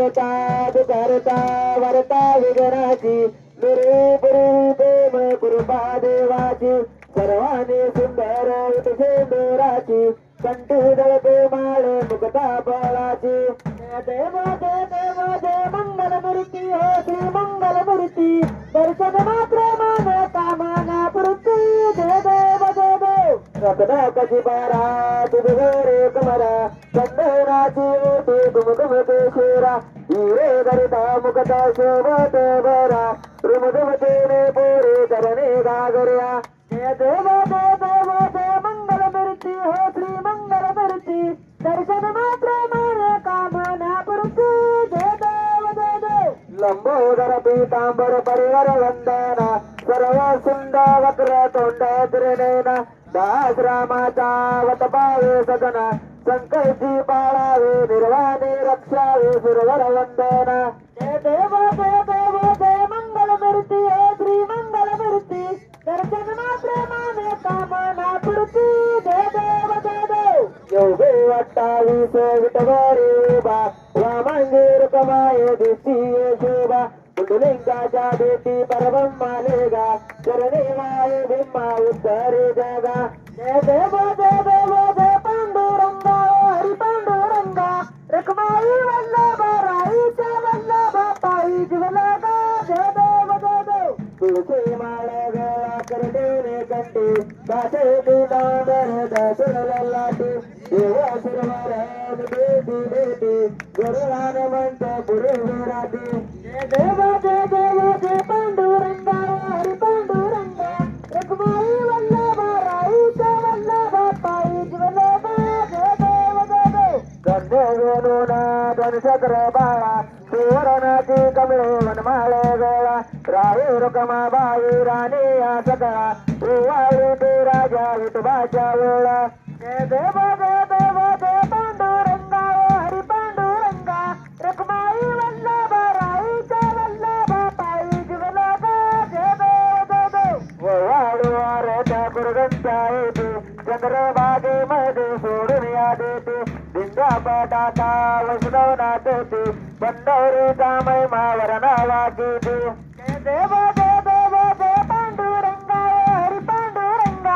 करता करता वरता विघ्नाची निरेपुरी प्रेम कृपा देवाची सर्वांनी सुंदर सुंदराची कंठी दळते माळ मुक्ता बळाची देव जय देव जय मंगल मूर्ती हो, श्री मंगल मूर्ती। दर्शन मात्र मान कामना पूर्ती। जय देव जय देव रत्न कशी बारा। శోభతోరా రుమధుమతేనే పూరి కరణే గాగరియా జయ దేవ దేవ దేవ మంగళ మృతి లంబోదర పీతాంబర పరిహర వందన సర్వ సుంద వక్ర తొండ త్రినయన सुंदर वक्र तोंड त्रिनयना दास रामाचा वत पावे सदना संकल्पी पाळावे निर्वाणे रक्षावे सुरवर वंदना जय देव శోభ పుండులింగాజాబేటి పరమం మాలేగా చరణే వాయు బిమ్మ ఉద్దరే జగా దేవో దేవో దే పండురంగా హరి పండురంగా. రకుమాయి వల్లభ రాయి వల్లభ పాయి జువలాగా దేవ దేవ. తులసి మాలగా కరటేనే కంటి దాసేటి దాదర దశలల్లాటి దేవాసురవరాను దేటి దేటి గురువానమంట గురు ಬಾಯಿ ರಾಣಿಯ ಸಕಳ ಹೂವಾಯಿತು ರಾಜ ಇಟ್ಟು ಬಾಚ ದೇವ ದೇವ చంద్రబాబు మధుసూడు యాదేతి దిందాపటాక వైష్ణవ నాదేతి బండౌరి కామై మావరణ వాగీతి దేవ దేవ దేవ పాండురంగ హరి పాండురంగ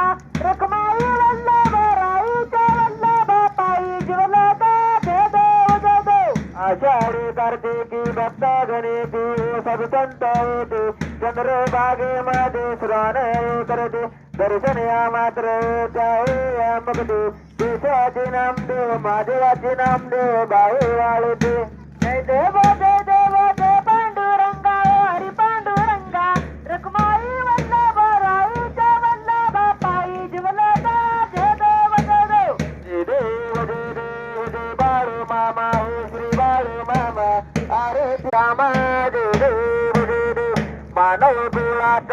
రకుమాయి వల్లభ రాయి వల్లభ పాయి జీవలోక దేదేవ దేదేవ్ ఆషాఢి కరతి దర్శనయామాత్రే ఒకటి దిశాజినం దేవ మాధివచినం దేవ బాయి వాళితి జై దేవ జయ దేవ జయ పాండురంగ హరి పాండురంగ. రకుమాయి వల్లభరాయి జయ వల్లభాయి జువలత. జయ దేవ జయ దేవ్. జయ దేవ జయ దేవ జయ బాలు మామ శ్రీ బాలు మామ. హరే రామ జయ దేవ జయ దేవ్. మానవ కులాత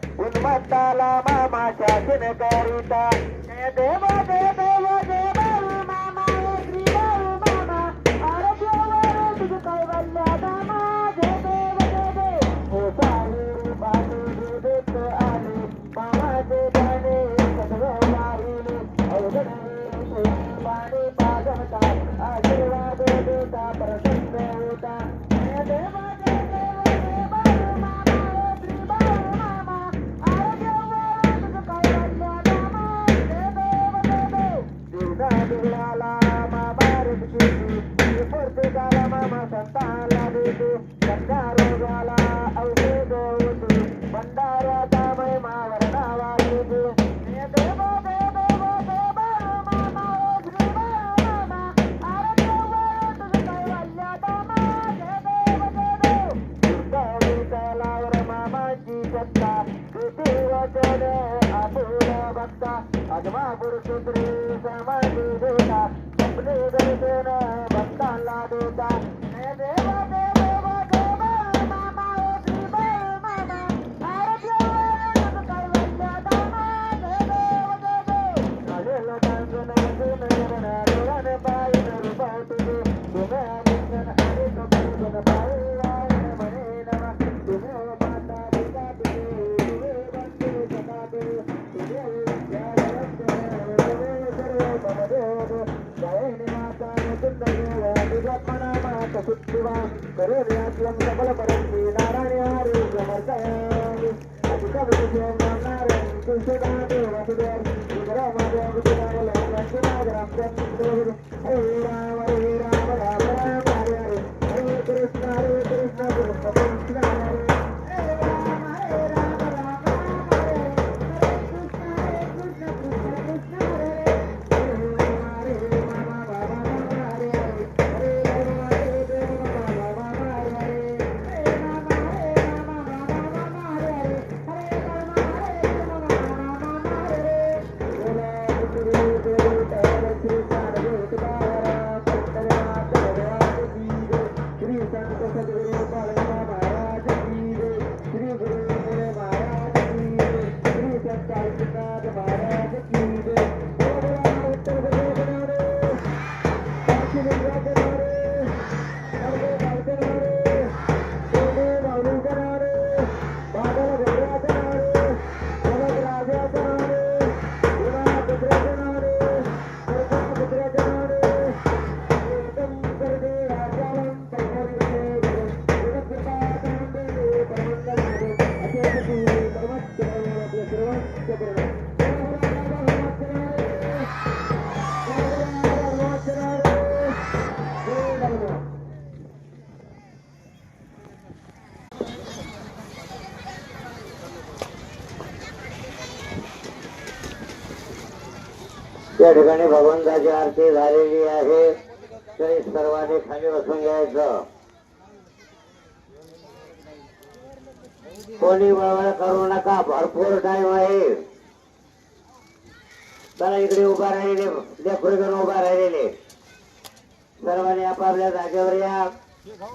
ఉన్మత్తాల మామ శాసన కరిత జయ దేవ జయ దేవ జయ బాలు మామ శ్రీ బాలు మామ. ఆరోగ్యవారు కైవల్యామ జయ దేవ జయ దేవ ఓ సాయి బాలు దేవత ఆని మామ జయ ధనే సదవారిని ఔదనే పాడి భాగవత ఆశీర్వాద దేవత ప్రసన్న దేవత జయ దేవ అజమా పురుషుడు సమాధి దేవత సంప్లేదరితేన భక్తాల్లా దేవత నే దేవతే ಸುತ್ತುವ ಕರುಣ್ಯಾತ್ಮಂ ಸಬಲ ಪರಂಪಿ ನಾರಾಯಣಾರು ಸಮರ್ಥಯಾಮಿ ಅಧಿಕ ವಿಜಯ ನಾರಾಯಣ ತುಳಸಿದಾದು ವಸುದೇವ ಸುಂದರ ಮಾದೇವ ಗುರುನಾಮ ಲೋಕ ಲಕ್ಷ್ಮೀ ನಾಗರಾಮ ಹೇ ರಾಮ त्या ठिकाणी भगवंताची आरती झालेली आहे. तरी सर्वांनी खाली बसून घ्यायचं कोणी बळबळ करू नका भरपूर टाइम आहे. चला इकडे उभा राहिलेले लेखुरी करून उभा राहिलेले. सर्वांनी आपापल्या जागेवर या.